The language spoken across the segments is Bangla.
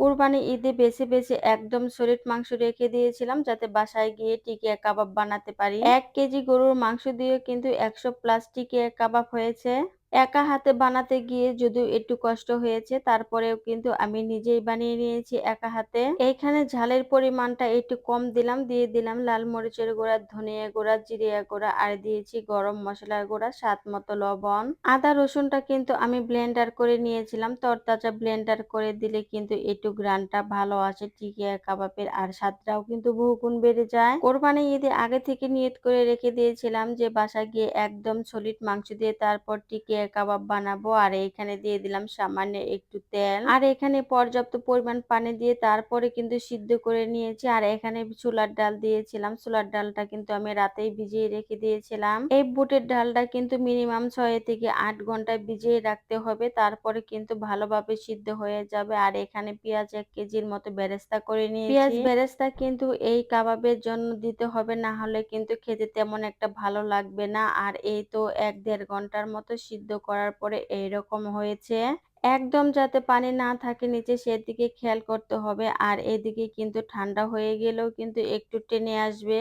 কোরবানি ঈদে বেছে, বেছে একদম সলিড মাংস রেখে দিয়েছিলাম যাতে বাসায় গিয়ে টিকিয়া কাবাব বানাতে পারি। এক কেজি গরুর মাংস দিয়ে কিন্তু ১০০ প্লাস টিকিয়া কাবাব হয়েছে। একা হাতে বানাতে গিয়ে যদিও একটু কষ্ট হয়েছে তারপরেও কিন্তু আমি নিজেই বানিয়ে নিয়েছি একা হাতে। এইখানে ঝালের পরিমাণটা একটু কম দিলাম, দিয়ে দিলাম লাল মরিচের গুঁড়া, ধনিয়া গুঁড়া, জিরিয়া গুঁড়া আর দিয়েছি গরম মসলার গুঁড়া, স্বাদ মতো লবণ। আদা রসুনটা কিন্তু আমি ব্লেন্ডার করে নিয়েছিলাম। তরতাজা ব্লেন্ডার করে দিলে কিন্তু একটু গ্রানটা ভালো আসে টিকিয়া কাবাবের আর স্বাদটাও কিন্তু বহুগুণ বেড়ে যায়। কোরবানি ঈদে আগে থেকে নিয়ত করে রেখে দিয়েছিলাম যে বাসা গিয়ে একদম সলিড মাংস দিয়ে তারপর টিকিয়া কাবাব বানাবো। আর এখানে দিয়ে দিলাম সামান্য একটু তেল। আর এখানে পর্যাপ্ত পরিমাণ পানি দিয়ে তারপরে কিন্তু সিদ্ধ করে নিয়েছি। আর এখানে ছোলার ডাল দিয়েছিলাম। ছোলার ডালটা কিন্তু আমি রাতেই ভিজিয়ে রেখে দিয়েছিলাম। এই বুটের ডালটা কিন্তু মিনিমাম ছয় থেকে আট ঘণ্টা ভিজিয়ে রাখতে হবে। তারপরে কিন্তু ভালোভাবে সিদ্ধ হয়ে যাবে। আর এখানে পেঁয়াজ এক কেজির মতো বেরেস্তা করে নিয়েছি। পেঁয়াজ বেরেস্তা কিন্তু এই কাবাবের জন্য দিতে হবে। না হলে কিন্তু খেতে তেমন একটা ভালো লাগবে না। আর এই তো এক দেড় ঘণ্টার মতো সিদ্ধ করার পরে এইরকম হয়েছে। একদম যাতে পানি না থাকে, নিচে সেদিকে খেয়াল করতে হবে। আর এদিকে কিন্তু ঠান্ডা হয়ে গেলেও কিন্তু একটু টেনে আসবে।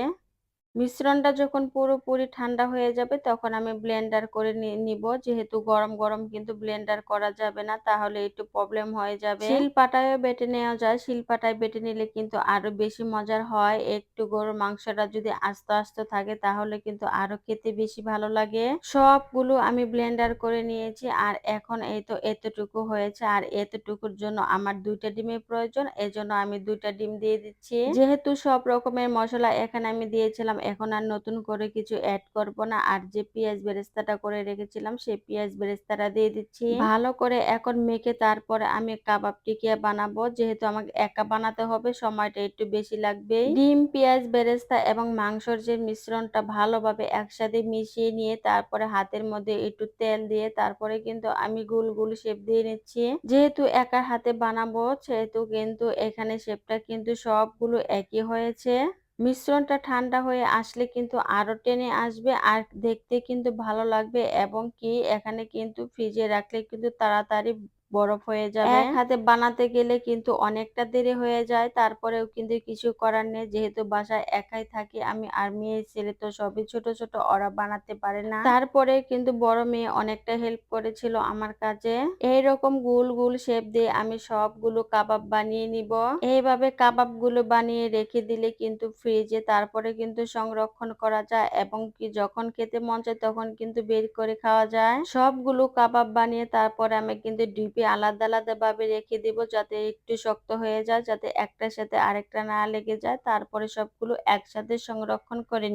মিশ্রণটা যখন পুরোপুরি ঠান্ডা হয়ে যাবে, তখন আমি ব্লেন্ডার করে নিব। যেহেতু গরম গরম কিন্তু ব্লেন্ডার করা যাবে না, তাহলে একটু প্রবলেম হয়ে যাবে। শিলপাটায়ও বেটে নেওয়া যায়। শিলপাটায় বেটে নিলে কিন্তু আরও বেশি মজার হয়। একটু গরুর মাংসটা যদি আস্তে আস্তে থাকে, তাহলে কিন্তু আরও খেতে বেশি ভালো লাগে। সবগুলো আমি ব্লেন্ডার করে নিয়েছি, আর এখন এই তো এতটুকু হয়েছে। আর এতটুকুর জন্য আমার দুইটা ডিমের প্রয়োজন। এজন্য আমি দুইটা ডিম দিয়ে দিচ্ছি। যেহেতু সব রকমের মশলা এখানে আমি দিয়েছিলাম এখন আর নতুন করে কিছু অ্যাড করব না। আর যে পেঁয়াজ বেরেস্তাটা করে রেখেছিলাম, সেই পেঁয়াজ বেরেস্তাটা দিয়ে দিচ্ছি। ভালো করে এখন মেখে তারপরে আমি কাবাব টিকিয়া বানাবো। যেহেতু আমাকে একা বানাতে হবে, সময়টা একটু বেশি লাগবে। ডিম, পেঁয়াজ বেরেস্তা এবং মাংসর যে মিশ্রণটা ভালোভাবে একসাথে মিশিয়ে নিয়ে তারপরে হাতের মধ্যে একটু তেল দিয়ে তারপরে কিন্তু আমি গুল গুল শেপ দিয়ে নিচ্ছি। যেহেতু একা হাতে বানাবো, সেহেতু কিন্তু এখানে শেপটা কিন্তু সবগুলো একই হয়েছে। মিশ্রণটা ঠান্ডা হয়ে আসলে কিন্তু আরও টেনে আসবে আর দেখতে কিন্তু ভালো লাগবে এবং কি এখানে কিন্তু ফ্রিজে রাখলে কিন্তু তাড়াতাড়ি বরফ হয়ে যাবে। এক হাতে বানাতে গেলে কিন্তু অনেকটা দেরি হয়ে যায়। তারপরেও কিন্তু কিছু করার নেই। যেহেতু বাসায় একাই থাকি, আমি আর মেয়ে, ছেলে তো সবই ছোট ছোট, ওরা বানাতে পারে না। তারপরে কিন্তু বড় মেয়ে অনেকটা হেল্প করেছিল আমার কাজে। এইরকম গুল গুল শেপ দিয়ে আমি সবগুলো কাবাব বানিয়ে নিব। এইভাবে কাবাবগুলো বানিয়ে রেখে দিলে কিন্তু ফ্রিজে তারপরে কিন্তু সংরক্ষণ করা যায় এবং কি যখন খেতে মন চায় তখন কিন্তু বের করে খাওয়া যায়। সবগুলো কাবাব বানিয়ে তারপরে আমি কিন্তু ডিপে আলাদা আলাদা ভাবে রেখে দেব যাতে একটু শক্ত হয়ে যায়, যাতে একটার সাথে আরেকটা না লেগে যায়। তারপরে সবগুলো একসাথে সংরক্ষণ করে